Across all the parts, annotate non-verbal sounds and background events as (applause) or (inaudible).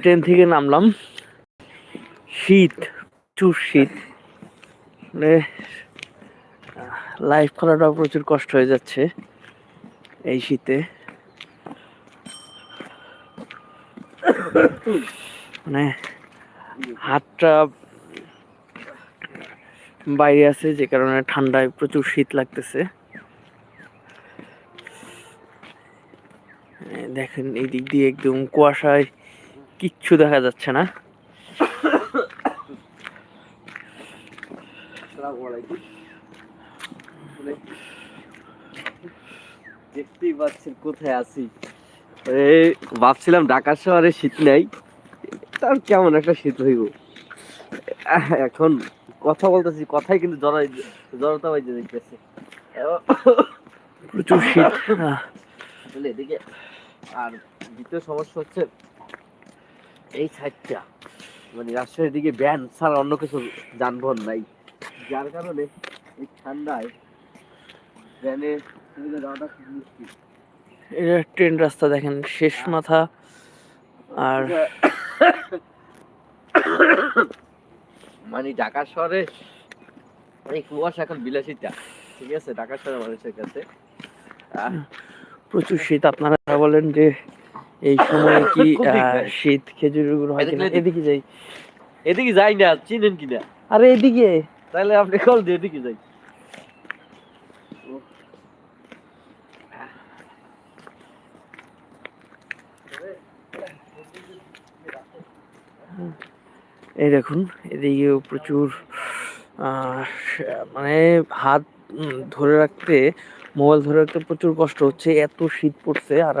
Train থেকে নামলাম। শীত, প্রচুর শীত। মানে লাইফ করাটাও প্রচুর কষ্ট হয়ে যাচ্ছে এই শীতে। মানে হাতটা বাইরে আছে, যে কারণে ঠান্ডায় প্রচুর শীত লাগতেছে। দেখেন, এই দিক দিয়ে একদম কুয়াশায় কিচ্ছু দেখা যাচ্ছে না। দেখতেই পাচ্ছেন কোথায় আছি। ভাবছিলাম ঢাকা শহরে শীত নাই তার কেমন একটা শীত হইব। এখন কথা বলতেছি কথাই কিন্তু জড়াই জড়তা বাইজে দেখতেছে প্রচুর শীত আসলে এদিকে আর দ্বিতীয় সমস্যা হচ্ছে এই সাইডটা মানে রাজশাহীর দিকে ব্যান ছাড়া অন্য কিছু যানবাহন নাই। যার কারণে এই ঠান্ডায় ব্যানে যাওয়াটা খুব মুশকিল। এটা ট্রেন রাস্তা দেখেন শেষ মাথা আর মানে ঢাকা শহরে এই কুয়াশা এখন বিলাসিতা ঠিক আছে? ঢাকা শহরের মানুষের কাছে। প্রচুর শীত আপনারা বলেন যে এই সময় (laughs) কি? শীত খেজুরের গুড় হয় কিনা? এদিকে- যাই। এদিকে যাই না চিনেন কিনা? আরে এদিকে। তাহলে আপনি কল দিয়ে এদিকে যাই। এই দেখুন এদিকেও প্রচুর আহ, মানে হাত ধরে রাখতে মোবাইল ধরে রাখতে প্রচুর কষ্ট হচ্ছে এত শীত পড়ছে আর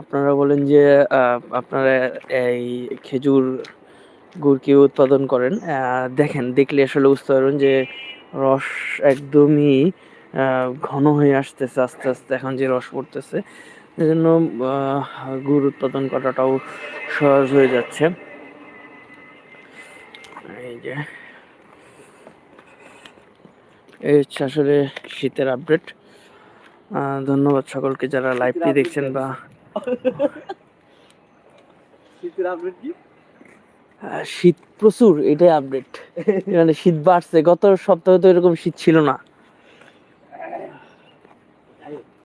আপনারা বলেন যে আপনারা এই খেজুর গুড় কি উৎপাদন করেন। দেখেন দেখলে আসলে বুঝতে পারবেন যে রস একদমই ঘন হয়ে আসতেছে আস্তে আস্তে এখন যে রস পড়তেছে। এজন্য গুড় উৎপাদন করাটাও সহজ হয়ে যাচ্ছে। এই যে এই হচ্ছে আসলে শীতের আপডেট ধন্যবাদ সকলকে যারা লাইভটি দেখছেন বা শীতের আপডেট কি? শীত প্রচুর, এটাই আপডেট মানে শীত বাড়ছে। গত সপ্তাহে তো এরকম শীত ছিল না।